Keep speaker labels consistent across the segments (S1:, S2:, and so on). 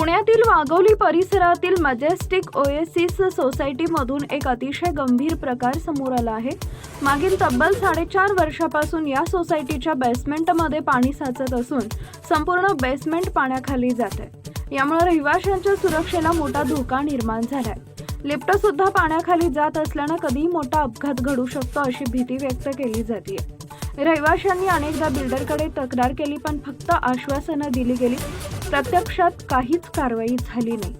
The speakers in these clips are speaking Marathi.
S1: पुण्यातील वाघोली परिसरातील मजेस्टिक ओएसिस सोसायटीमधून एक अतिशय गंभीर प्रकार समोर आला आहे. मागील तब्बल साडेचार वर्षापासून या सोसायटीच्या बेसमेंटमध्ये पाणी साचत असून संपूर्ण बेसमेंट पाण्याखाली जात. आहे यामुळे रहिवाशांच्या सुरक्षेला मोठा धोका निर्माण झालाय. लिफ्ट सुद्धा पाण्याखाली जात असल्यानं कधीही मोठा अपघात घडू शकतो अशी भीती व्यक्त केली जाते रहिवाशांनी अनेकदा बिल्डरकडे तक्रार केली पण फक्त आश्वासनं दिली गेली. प्रत्यक्षात काहीच कारवाई झाली नाही.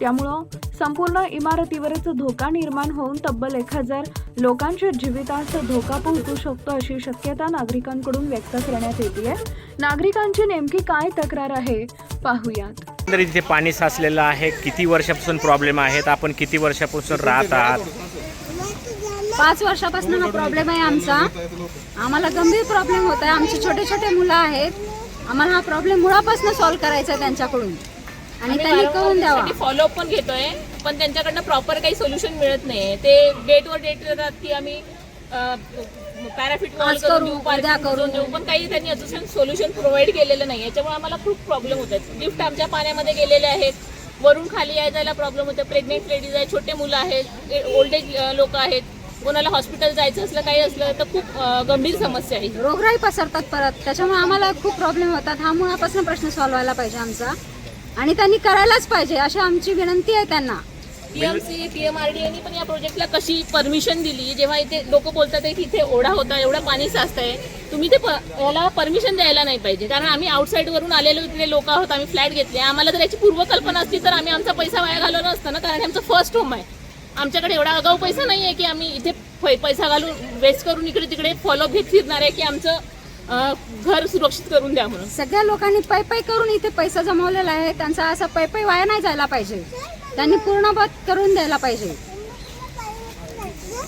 S1: त्यामुळं संपूर्ण इमारतीवरच धोका निर्माण होऊन तब्बल एक हजार लोकांच्या जीवितास धोका पोहोचू शकतो अशी शक्यता नागरिकांकडून व्यक्त करण्यात येते नागरिकांची नेमकी काय तक्रार आहे पाहूयात.
S2: इथे पाणी साचलेलं आहे. किती वर्षापासून प्रॉब्लेम आहेत? आपण किती वर्षापासून राहत आहात?
S3: पाच वर्षापासून हा प्रॉब्लेम आहे आमचा. आम्हाला गंभीर प्रॉब्लेम होत आहे. आमचे छोटे छोटे मुलं आहेत. आम्हाला हा प्रॉब्लेम मुळापासून सॉल्व्ह करायचा आहे त्यांच्याकडून. आणि त्यांनी करून द्यावा.
S4: फॉलोअप पण घेतोय पण त्यांच्याकडनं प्रॉपर काही सोल्युशन मिळत नाही ते डेटवर डेट देतात की आम्ही पॅराफिटमॉल
S3: आज
S4: करून
S3: उद्या.
S4: करून देऊ पण काही त्यांनी अजून सोल्युशन प्रोव्हाइड केलेलं नाही याच्यामुळे आम्हाला खूप प्रॉब्लेम होत आहेत लिफ्ट आमच्या पाण्यामध्ये गेलेले आहेत. वरून खाली याय जायला प्रॉब्लेम होतो प्रेग्नेंट लेडीज आहेत छोटे मुलं आहेत ओल्ड एज लोक आहेत. कोणाला हॉस्पिटल जायचं असलं काही असलं तर खूप गंभीर समस्या आहे
S3: रोगराई पसरतात परत. त्याच्यामुळे आम्हाला खूप प्रॉब्लेम होतात. हा मुळापासून प्रश्न सॉल्व्ह व्हायला पाहिजे आमचा. आणि त्यांनी करायलाच पाहिजे अशी आमची विनंती आहे त्यांना.
S4: टीएमसी पीएमआरडी यांनी पण या प्रोजेक्टला कशी परमिशन दिली? जेव्हा इथे लोक बोलतात की इथे ओढा होता एवढं पाणी साचतंय. तुम्ही ते याला परमिशन द्यायला नाही पाहिजे. कारण आम्ही आउटसाईड वरून आलेलो इकडे लोक आहोत आम्ही फ्लॅट घेतले. आम्हाला जर याची पूर्वकल्पना असती तर आम्ही आमचा पैसा वाया घालवला असतं ना. कारण आमचं फर्स्ट होम आहे. आमच्याकडे एवढा आगाऊ पैसा नाही आहे की आम्ही इथे पै- पैसा घालून वेस्ट करून इकडे तिकडे फॉलो घेत फिरणार आहे की आमचं घर सुरक्षित करून द्या म्हणून.
S3: सगळ्या लोकांनी पै पै करून इथे पैसा जमवलेला आहे. त्यांचा असा पै पै वाया नाही जायला पाहिजे. त्यांनी पूर्णपत करून द्यायला पाहिजे.